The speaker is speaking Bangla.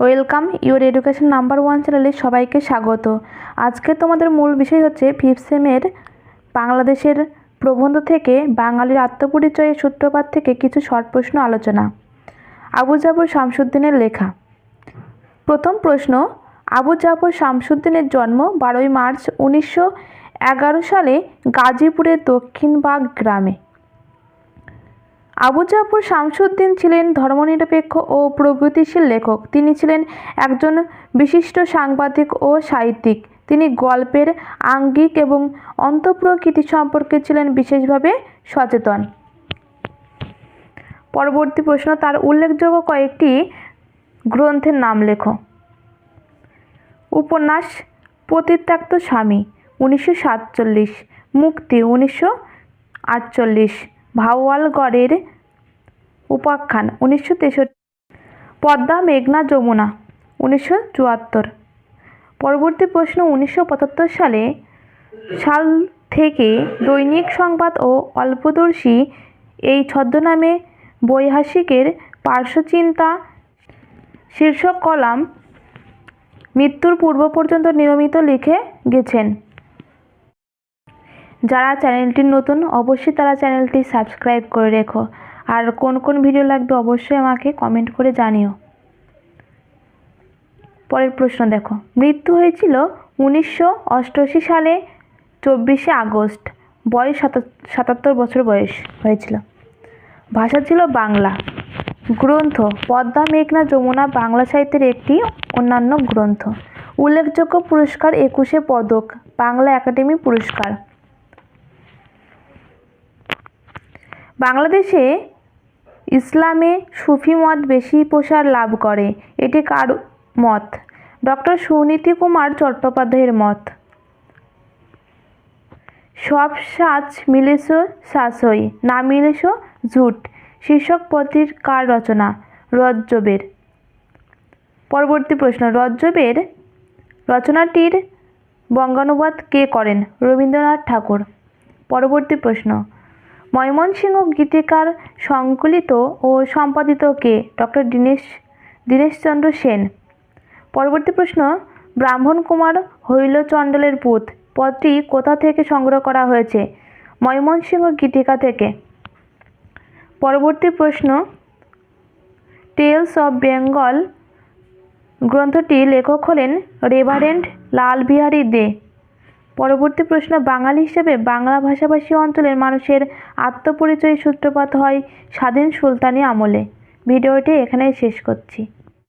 Welcome, your education number one চ্যানেলে সবাইকে স্বাগত। আজকে তোমাদের মূল বিষয় হচ্ছে ফিফথ সেমের বাংলাদেশের প্রবন্ধ থেকে বাঙালির আত্মপরিচয়ের সূত্রপাত থেকে কিছু শর্ট প্রশ্ন আলোচনা। আবু জাফর শামসুদ্দিনের লেখা। প্রথম প্রশ্ন, আবু জাফর শামসুদ্দিনের জন্ম বারোই মার্চ উনিশশো এগারো সালে গাজীপুরের দক্ষিণবাগ গ্রামে। আবু জাফর শামসুদ্দিন ছিলেন ধর্মনিরপেক্ষ ও প্রগতিশীল লেখক। তিনি ছিলেন একজন বিশিষ্ট সাংবাদিক ও সাহিত্যিক। তিনি গল্পের আঙ্গিক এবং অন্তঃপ্রকৃতি সম্পর্কে ছিলেন বিশেষভাবে সচেতন। পরবর্তী প্রশ্ন, তার উল্লেখযোগ্য কয়েকটি গ্রন্থের নাম লেখো। উপন্যাস পতিত্যক্ত স্বামী, উনিশশো সাতচল্লিশ। মুক্তি, উনিশশো আটচল্লিশ। ভাওয়ালগড়ের উপাখ্যান, উনিশশো তেষট্টি। পদ্মা মেঘনা যমুনা, উনিশশো চুয়াত্তর। পরবর্তী প্রশ্ন, উনিশশো পঁচাত্তর সালে সাল থেকে দৈনিক সংবাদ ও অল্পদর্শী এই ছদ্মনামে বৈহাসিকের পার্শ্বচিন্তা শীর্ষক কলাম মৃত্যুর পূর্ব পর্যন্ত নিয়মিত লিখে গেছেন। যারা চ্যানেলটি নতুন, অবশ্যই তারা চ্যানেলটি সাবস্ক্রাইব করে রেখো। আর কোন কোন ভিডিও লাগবে অবশ্যই আমাকে কমেন্ট করে জানিও। পরের প্রশ্ন দেখো। মৃত্যু হয়েছিল উনিশশো অষ্টআশি সালে, চব্বিশে আগস্ট। বয়স সাতাত্তর বছর বয়স হয়েছিল। ভাষা ছিল বাংলা। গ্রন্থ পদ্মা মেঘনা যমুনা বাংলা সাহিত্যের একটি অন্যান্য গ্রন্থ। উল্লেখযোগ্য পুরস্কার একুশে পদক, বাংলা একাডেমি পুরস্কার। বাংলাদেশে ইসলামে সুফি মত বেশি প্রসার লাভ করে। এটি কার মত? ডক্টর সুনীতি কুমার চট্টোপাধ্যায়ের মত। সব সাজ মিলেছ সাসই না মিলেছ ঝুট। শীর্ষক পত্রির কার রচনা? রজ্জবের। পরবর্তী প্রশ্ন, রজ্জবের রচনাটির বঙ্গানুবাদ কে করেন? রবীন্দ্রনাথ ঠাকুর। পরবর্তী প্রশ্ন ময়মনসিংহ গীতিকার সংকলিত ও সম্পাদিত কে? ডক্টর দীনেশ, দীনেশচন্দ্র সেন। পরবর্তী প্রশ্ন, ব্রাহ্মণ কুমার হৈলচণ্ডলের পুত। পদটি কোথা থেকে সংগ্রহ করা হয়েছে? ময়মনসিংহ গীতিকা থেকে। পরবর্তী প্রশ্ন, টেলস অব বেঙ্গল গ্রন্থটি লেখক হলেন রেভারেন্ড লালবিহারী দে। পরবর্তী প্রশ্ন, বাঙালি হিসেবে বাংলা ভাষাভাষী অঞ্চলের মানুষের আত্মপরিচয় সূত্রপাত হয় স্বাধীন সুলতানি আমলে। ভিডিওটি এখানেই শেষ করছি।